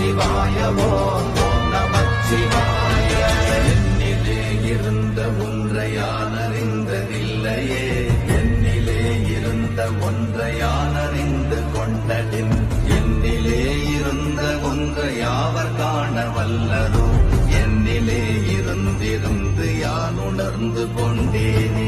நமச்சிவாய ஓம் ஓம் நமச்சிவாய என்னிலே இருந்த ஒன்றை யான் அறிந்ததில்லையே என்னிலே இருந்த ஒன்றை அறிந்து கொண்டதின் என்னிலே இருந்த ஒன்றை யாவர் காண வல்லதோ. என்னிலே இருந்திருந்து யான் உணர்ந்து கொண்டேனே.